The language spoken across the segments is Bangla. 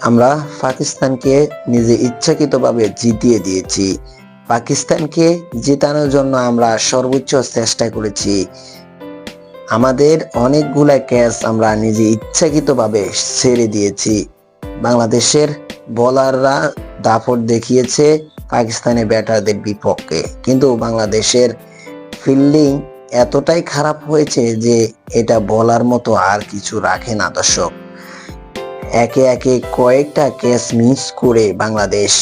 আমরা পাকিস্তানকে নিজে ইচ্ছাকৃতভাবে জিতিয়ে দিয়েছি। পাকিস্তানকে জেতানোর জন্য আমরা সর্বোচ্চ চেষ্টা করেছি। আমাদের অনেকগুলা ক্যাচ আমরা নিজে ইচ্ছাকৃতভাবে ছেড়ে দিয়েছি। বাংলাদেশের বোলাররা দাপট দেখিয়েছে পাকিস্তানি ব্যাটারদের বিপক্ষে। কিন্তু বাংলাদেশের ফিল্ডিং এতটাই খারাপ হয়েছে যে এটা বলার মতো আর কিছু রাখে না দর্শক। একে একে কয়েকটা ক্যাচ মিস করে বাংলাদেশ।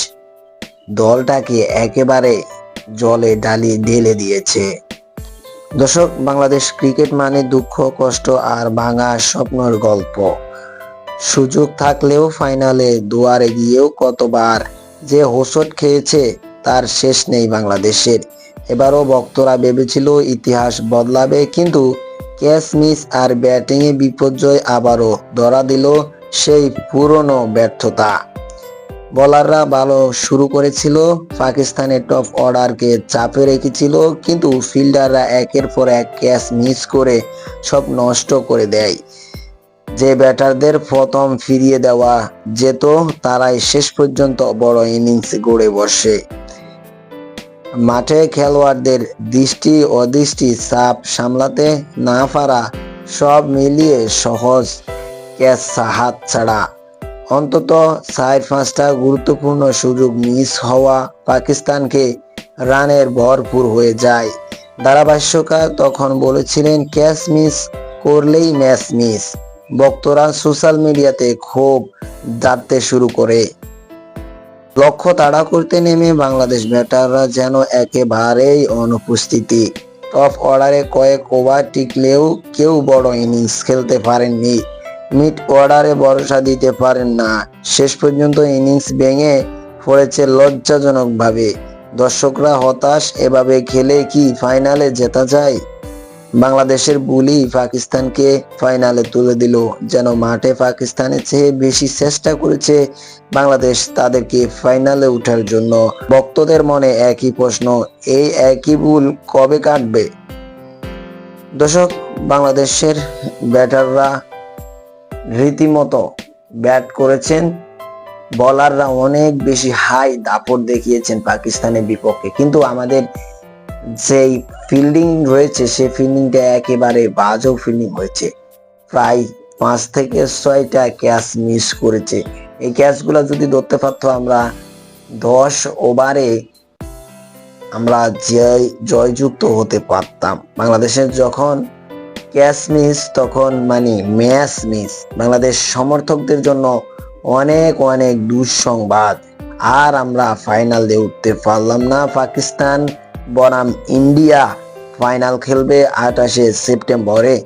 দলটাকে একেবারে জলে ডালি ঢেলে দিয়েছে। দর্শক, বাংলাদেশ ক্রিকেট মানে দুঃখ, কষ্ট আর ভাঙা স্বপ্নের গল্প। সুযোগ থাকলেও ফাইনালে দুয়ারে গিয়েও কতবার যে হোসট খেয়েছে তার শেষ নেই বাংলাদেশের। এবারও ভক্তরা ভেবেছিল ইতিহাস বদলাবে, কিন্তু ক্যাচ মিস আর ব্যাটিংয়ে বিপর্যয় আবারও ধরা দিল সেই পুরনো ব্যর্থতা। বলাররা ভালো শুরু করেছিল, পাকিস্তানের টপ অর্ডারকে চাপে রেখেছিল, কিন্তু ফিল্ডাররা একের পর এক ক্যাচ মিস করে সব নষ্ট করে দেয়। যে ব্যাটারদের প্রথম ফিরিয়ে দেওয়া যেত, তারাই শেষ পর্যন্ত বড় ইনিংস গড়ে বসে। মাঠে খেলোয়াড়দের দৃষ্টি অদৃষ্টি চাপ সামলাতে না পারা সব মিলিয়ে সহজ। ক্যাচ হাত ছাড়া। অন্তত চার পাঁচটা গুরুত্বপূর্ণ সুযোগ মিস হওয়া পাকিস্তানকে রানের ভরপুর হয়ে যায়। ধারাভাষ্যকার তখন বলেছিলেন, ক্যাচ মিস করলেই ম্যাচ মিস। ভক্তরা সোশ্যাল মিডিয়াতে ক্ষোভ জানতে শুরু করে। লক্ষ্য তাড়া করতে নেমে বাংলাদেশ ব্যাটাররা যেন একেবারেই অনুপস্থিতি। টপ অর্ডারে কয়েক ওভার টিকলেও কেউ বড় ইনিংস খেলতে পারেননি। মিড অর্ডারে ভরসা দিতে পারেন না। শেষ পর্যন্ত ইনিংস ভেঙে পড়েছে লজ্জাজনকভাবে। দর্শকরা হতাশ, এভাবে খেলে কি ফাইনালে জেতা যায়? বাংলাদেশের বুলি পাকিস্তানকে ফাইনালে তুলে দিল, যেন মাঠে পাকিস্তানের চেয়ে বেশি চেষ্টা করেছে বাংলাদেশ তাদেরকে ফাইনালে ওঠার জন্য। ভক্তদের মনে একই প্রশ্ন, এই একই ভুল কবে কাটবে? দর্শক, বাংলাদেশের ব্যাটাররা রীতিমতো ব্যাট করেছেন। বলাররা অনেক বেশি হাই দাপট দেখিয়েছেন পাকিস্তানের বিপক্ষে। কিন্তু আমাদের যেই ফিল্ডিং রয়েছে, সেই ফিল্ডিংটা একেবারে বাজও ফিল্ডিং হয়েছে। প্রায় পাঁচ থেকে ছয়টা ক্যাচ মিস করেছে। এই ক্যাচগুলো যদি ধরতে পারতো আমরা, দশ ওভারে আমরা জয়, জয়যুক্ত হতে পারতাম। বাংলাদেশের যখন ক্যাচ মিস, তখন মানে ম্যাচ মিস। বাংলাদেশ সমর্থকদের জন্য অনেক অনেক দুঃসংবাদ। আর আমরা ফাইনাল দিয়ে উঠতে পারলাম না। পাকিস্তান বনাম ইন্ডিয়া ফাইনাল খেলবে আঠাশে সেপ্টেম্বরে।